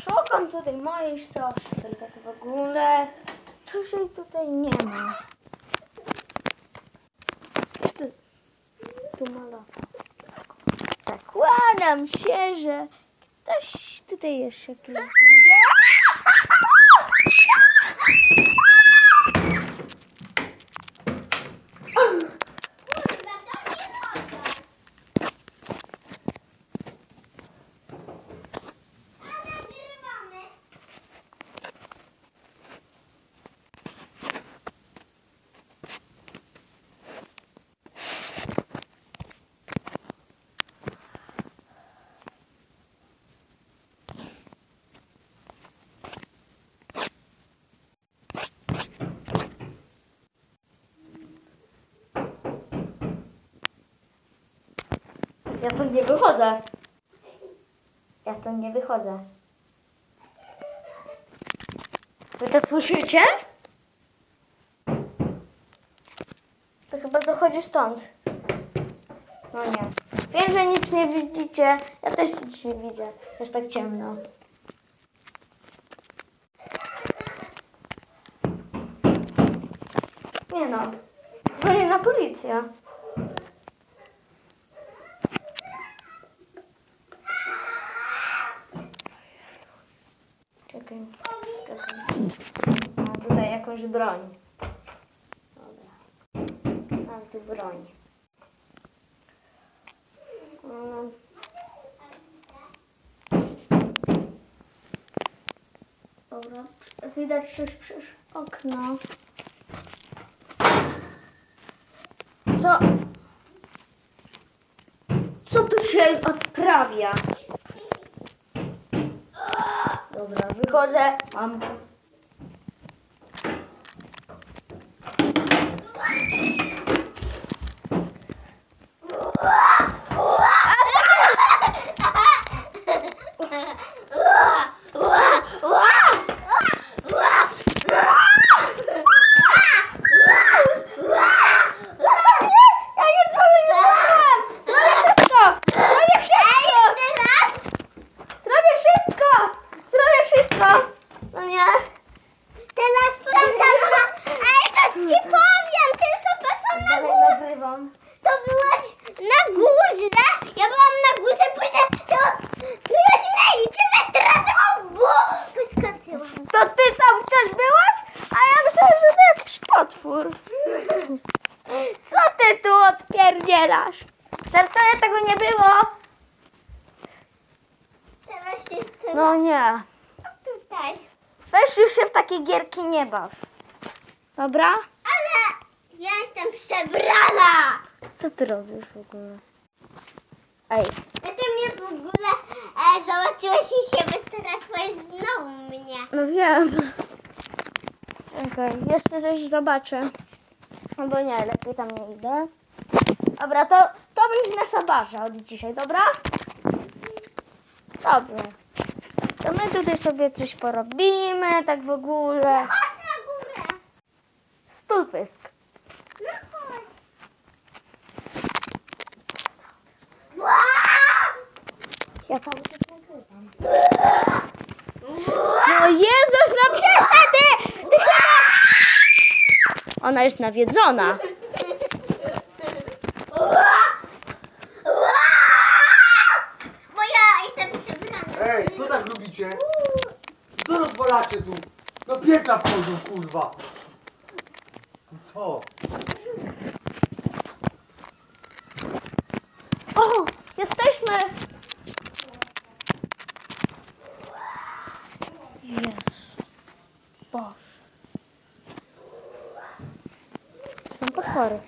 Szukam tutaj mojej siostry, tak w ogóle. Cóż jej tutaj nie ma. Tu, tu malował. Zakładam się, że ktoś tutaj jeszcze jakiś Ja stąd nie wychodzę. Ja stąd nie wychodzę. Wy to słyszycie? To chyba dochodzi stąd. No nie. Wiem, że nic nie widzicie. Ja też nic nie widzę. Jest tak ciemno. Nie no. Dzwonię na policję. Czekaj. czekaj. Mam tutaj jakąś broń. Dobra. Mam tu broń. Mm. Dobra. Widać przez, przez okno. Co? Co tu się odprawia? Dobra, wychodzę. Mam. Teraz tam, tam, na... Ej, to ci powiem, tylko poszłam na górę. To byłaś na górze, ja byłam na górze, później to byłaś na i ciebie teraz obu wyskoczyłam. To ty tam też byłaś? A ja myślałam, że to jakiś potwór. Co ty tu odpierdzielasz? Żartuję, tego nie było. No nie. Weź już się w takie gierki nie baw. Dobra? Ale ja jestem przebrana. Co ty robisz w ogóle? Ej, A ty mnie w ogóle e, zobaczyłeś i się wystraszyłeś znowu mnie. no wiem. Okej, jeszcze coś zobaczę. Albo nie, lepiej tam nie idę. Dobra, to, to będzie nasza baza od dzisiaj, dobra? Dobra. To my tutaj sobie coś porobimy, tak w ogóle. Chodź na górę. Stulpysk. No chodź. Ja cały czas nagrywam. No Jezus, no przestań ty! ty chyba... Ona jest nawiedzona. Bo ja jestem przebrana. Ej, co tak lubicie? Co rozwalacie tu? Do pieca wchodzą, kurwa. Co? O, jesteśmy! Jezu. Boże. To są potwory!